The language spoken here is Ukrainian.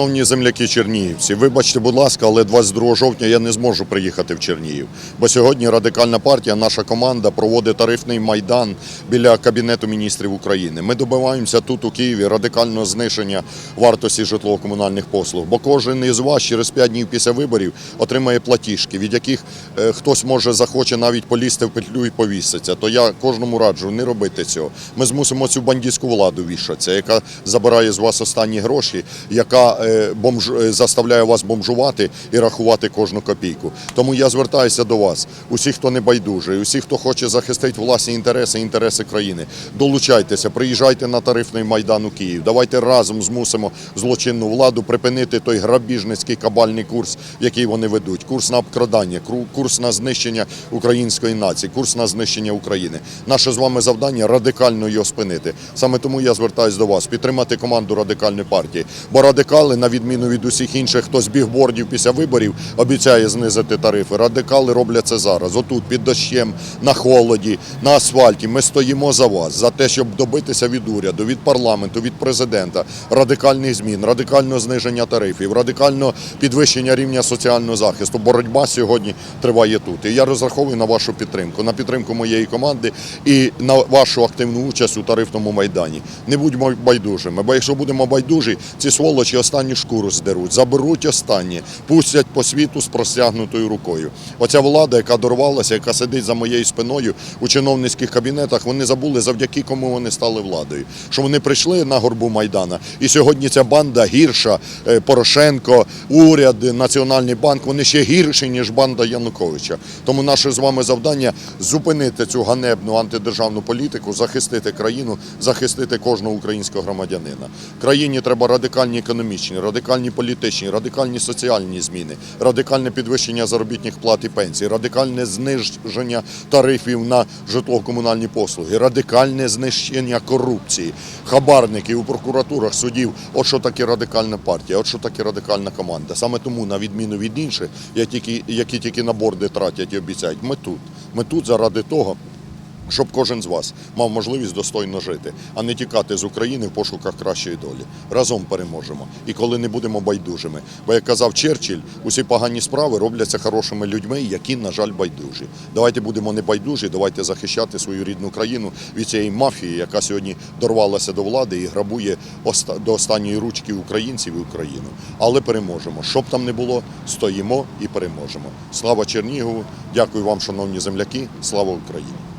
Шановні земляки чернігівці, вибачте, будь ласка, але 22 жовтня я не зможу приїхати в Чернігів. Бо сьогодні радикальна партія, наша команда проводить тарифний майдан біля Кабінету міністрів України. Ми добиваємося тут, у Києві, радикального зниження вартості житлово-комунальних послуг. Бо кожен із вас через 5 днів після виборів отримає платіжки, від яких е, хтось може захоче навіть полізти в петлю і повіситься. То я кожному раджу не робити цього. Ми змусимо цю бандитську владу вішатися, яка забирає з вас останні гроші, яка е, бомж... е, заставляє вас бомжувати і рахувати кожну копійку. Тому я звертаюся до вас, усіх, хто не байдужий, усіх, хто хоче захистити власні інтереси, інтереси країни. Долучайтеся, приїжджайте на тарифний майдан у Київ. Давайте разом змусимо злочинну владу припинити той грабіжницький кабальний курс, який вони ведуть. Курс на обкрадання, курс на знищення української нації, курс на знищення України. Наше з вами завдання радикально його спинити. Саме тому я звертаюся до вас підтримати команду радикальної партії. Бо радикали, на відміну від усіх інших, хто з бігбордів після виборів обіцяє знизити тарифи. Радикали роблять це зараз. Отут, під дощем, на холоді, на асфальті. Ми стоїмо за вас, за те, щоб добитися від уряду, від парламенту, від президента радикальних змін, радикального зниження тарифів, радикального підвищення рівня соціального захисту. Боротьба сьогодні триває тут. І я розраховую на вашу підтримку, на підтримку моєї команди і на вашу активну участь у тарифному майдані. Не будьмо байдужими, бо якщо будемо байдужі, ці сволочі останню шкуру здеруть, заберуть останнє, пустять по світу з простягнутою рукою. Оця влада, яка дорвалася, яка сидить за моєю спиною у чиновницьких кабінетах, вони забули, завдяки кому вони стали владою. Що вони прийшли на горбу Майдана, і сьогодні ця банда гірша, е, Порошенко, уряд, Національний банк, вони ще гірші, ніж банда Януковича. Тому наше з вами завдання зупинити цю ганебну антидержавну політику, захистити країну, захистити кожного українського громадянина. Країні треба радикальні економічні, радикальні політичні, радикальні соціальні зміни, радикальне підвищення заробітних плат і пенсій, радикальне зниження тарифів на житлово-комунальні послуги, радикальне знищення корупції, хабарників у прокуратурах, судів. От що таке радикальна партія, от що таке радикальна команда. Саме тому, на відміну від інших, які тільки на борди тратять і обіцяють, ми тут. Ми тут заради того, щоб кожен з вас мав можливість достойно жити, а не тікати з України в пошуках кращої долі. Разом переможемо. І коли не будемо байдужими. Бо як казав Черчилль, усі погані справи робляться хорошими людьми, які, на жаль, байдужі. Давайте будемо не байдужі, давайте захищати свою рідну країну від цієї мафії, яка сьогодні дорвалася до влади і грабує до останньої ручки українців і Україну. Але переможемо. Щоб там не було, стоїмо і переможемо. Слава Чернігову! Дякую вам, шановні земляки! Слава Україні!